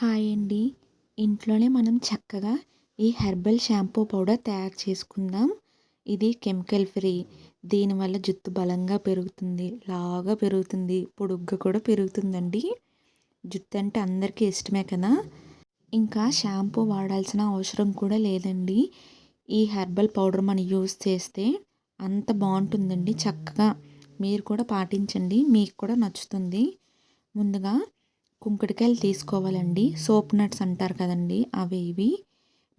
Hi అండి. ఇంట్లోనే మనం చక్కగా ఈ హెర్బల్ షాంపూ పౌడర్ తయారు చేసుకుందాం. ఇది కెమికల్ ఫ్రీ. దీనివల్ల జుట్టు బలంగా పెరుగుతుంది. లావుగా పెరుగుతుంది. పొడుగ్గా కూడా పెరుగుతుందండి. జుట్టు అంటే అందరికీ ఇష్టమే కదా. ఇంకా షాంపూ వాడాల్సిన అవసరం కూడా లేదండి. ఈ హెర్బల్ పౌడర్ మనం యూస్ చేస్తే అంత బాగుంటుందండి. చక్కగా మీరు కూడా పాటించండి. మీకు కూడా నచ్చుతుంది. ముందుగా కుంకుడికాయలు తీసుకోవాలండి. సోప్ నట్స్ అంటారు కదండి అవి ఇవి.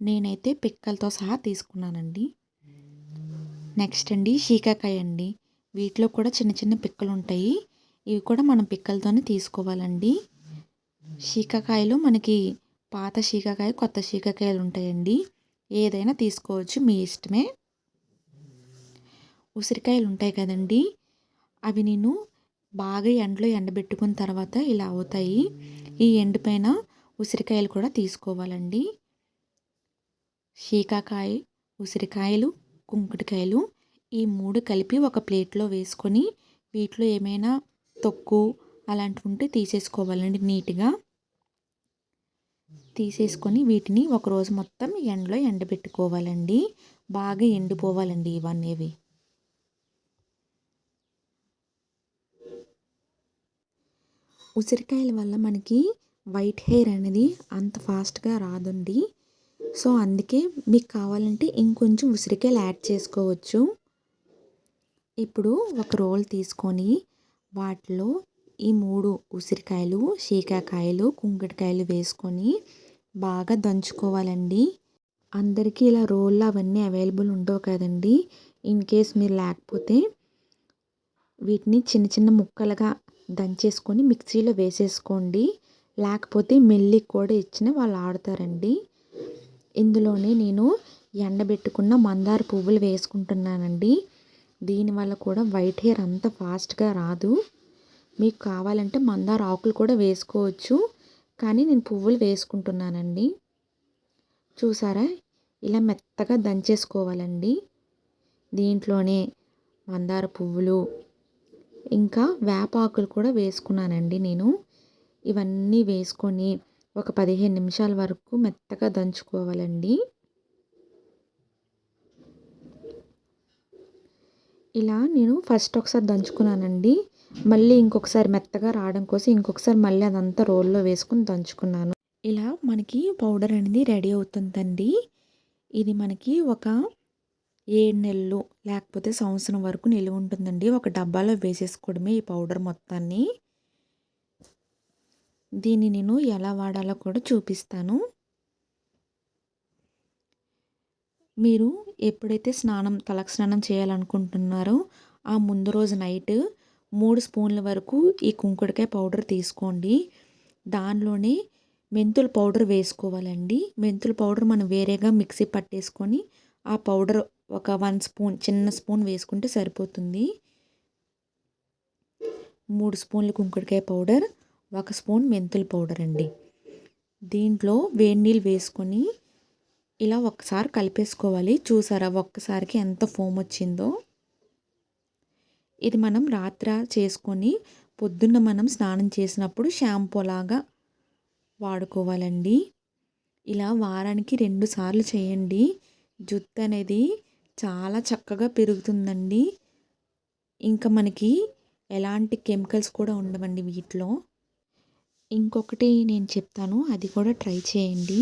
నేనైతే పిక్కలతో సహా తీసుకున్నానండి. నెక్స్ట్ అండి షీకాకాయ అండి. వీటిలో కూడా చిన్న చిన్న పిక్కలు ఉంటాయి. ఇవి కూడా మనం పిక్కలతోనే తీసుకోవాలండి. షీకాకాయలు మనకి పాత షీకాకాయ కొత్త షీకాకాయలు ఉంటాయండి. ఏదైనా తీసుకోవచ్చు మీ ఇష్టమే. ఉసిరికాయలు ఉంటాయి కదండి. అవి నేను బాగా ఎండలో ఎండబెట్టుకున్న తర్వాత ఇలా అవుతాయి. ఈ ఎండిపైన ఉసిరికాయలు కూడా తీసుకోవాలండి. శీకాకాయ ఉసిరికాయలు కుంకుటికాయలు ఈ మూడు కలిపి ఒక ప్లేట్లో వేసుకొని వీటిలో ఏమైనా తొక్కు అలాంటివి ఉంటే తీసేసుకోవాలండి నీట్గా. తీసేసుకొని వీటిని ఒకరోజు మొత్తం ఎండలో ఎండబెట్టుకోవాలండి. బాగా ఎండిపోవాలండి ఇవన్నీ ఉసిరికాయల వల్ల మనకి వైట్ హెయిర్ అనేది అంత ఫాస్ట్గా రాదండి. సో అందుకే మీకు కావాలంటే ఇంకొంచెం ఉసిరికాయలు యాడ్ చేసుకోవచ్చు. ఇప్పుడు ఒక రోల్ తీసుకొని వాటిలో ఈ మూడు ఉసిరికాయలు శీకాకాయలు కుంకుడుకాయలు వేసుకొని బాగా దంచుకోవాలండి. అందరికీ ఇలా రోళ్ళు అవన్నీ అవైలబుల్ ఉండవు కదండి. ఇన్ కేస్ మీరు లేకపోతే వీటిని చిన్న చిన్న ముక్కలుగా దంచేసుకొని మిక్సీలో వేసేసుకోండి. లేకపోతే మెల్లి కూడా ఇచ్చిన వాళ్ళు ఆడతారండి. ఇందులోనే నేను ఎండబెట్టుకున్న మందార పువ్వులు వేసుకుంటున్నానండి. దీనివల్ల కూడా వైట్ హెయిర్ అంత ఫాస్ట్గా రాదు. మీకు కావాలంటే మందార ఆకులు కూడా వేసుకోవచ్చు. కానీ నేను పువ్వులు వేసుకుంటున్నానండి. చూసారా? ఇలా మెత్తగా దంచేసుకోవాలండి. దీంట్లోనే మందార పువ్వులు ఇంకా వేపాకులు కూడా వేసుకున్నానండి నేను. ఇవన్నీ వేసుకొని ఒక పదిహేను నిమిషాల వరకు మెత్తగా దంచుకోవాలండి. ఇలా నేను ఫస్ట్ ఒకసారి దంచుకున్నానండి. మళ్ళీ ఇంకొకసారి మెత్తగా రావడం కోసం ఇంకొకసారి మళ్ళీ అదంతా రోల్లో వేసుకుని దంచుకున్నాను. ఇలా మనకి పౌడర్ అనేది రెడీ అవుతుందండి. ఇది మనకి ఒక ఏడు నెలలు లేకపోతే సంవత్సరం వరకు నిలువ ఉంటుందండి. ఒక డబ్బాలో వేసేసుకోవడమే ఈ పౌడర్ మొత్తాన్ని. దీన్ని నేను ఎలా వాడాలో కూడా చూపిస్తాను. మీరు ఎప్పుడైతే స్నానం తలకు స్నానం చేయాలనుకుంటున్నారో ఆ ముందు రోజు నైట్ మూడు స్పూన్ల వరకు ఈ కుంకుడికాయ పౌడర్ తీసుకోండి. దానిలోనే మెంతుల పౌడర్ వేసుకోవాలండి. మెంతుల పౌడర్ మనం వేరేగా మిక్సీ పట్టేసుకొని ఆ పౌడర్ ఒక వన్ స్పూన్ చిన్న స్పూన్ వేసుకుంటే సరిపోతుంది. మూడు స్పూన్లు కుంకుడుకాయ పౌడర్ ఒక స్పూన్ మెంతుల పౌడర్ అండి. దీంట్లో వేడి నీళ్ళు వేసుకొని ఇలా ఒకసారి కలిపేసుకోవాలి. చూసారా ఒక్కసారికి ఎంత ఫోమ్ వచ్చిందో. ఇది మనం రాత్ర చేసుకొని పొద్దున్న మనం స్నానం చేసినప్పుడు షాంపూ లాగా వాడుకోవాలండి. ఇలా వారానికి రెండు సార్లు చేయండి. జుట్టు అనేది చాలా చక్కగా పెరుగుతుందండి. ఇంకా మనకి ఎలాంటి కెమికల్స్ కూడా ఉండవండి వీటిలో. ఇంకొకటి నేను చెప్తాను అది కూడా ట్రై చేయండి.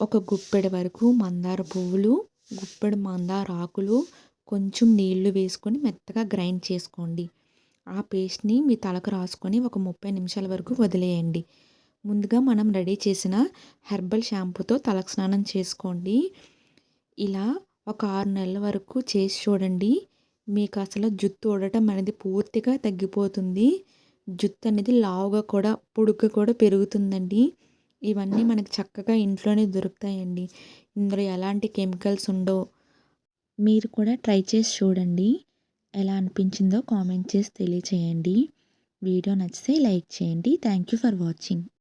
ఒక గుప్పెడు వరకు మందార పువ్వులు గుప్పెడు మందార ఆకులు కొంచెం నీళ్ళు వేసుకొని మెత్తగా గ్రైండ్ చేసుకోండి. ఆ పేస్ట్ని మీ తలకు రాసుకొని ఒక ముప్పై నిమిషాల వరకు వదిలేయండి. ముందుగా మనం రెడీ చేసిన హెర్బల్ షాంపూతో తలకు స్నానం చేసుకోండి. ఇలా ఒక ఆరు నెలల వరకు చేసి చూడండి. మీకు అసలు జుత్తు ఊడటం అనేది పూర్తిగా తగ్గిపోతుంది. జుట్టు అనేది లావుగా కూడా పొడుగ్గా కూడా పెరుగుతుందండి. ఇవన్నీ మనకు చక్కగా ఇంట్లోనే దొరుకుతాయండి. ఇందులో ఎలాంటి కెమికల్స్ ఉండవు. మీరు కూడా ట్రై చేసి చూడండి. ఎలా అనిపించిందో కామెంట్ చేసి తెలియచేయండి. వీడియో నచ్చితే లైక్ చేయండి. Thank you for watching.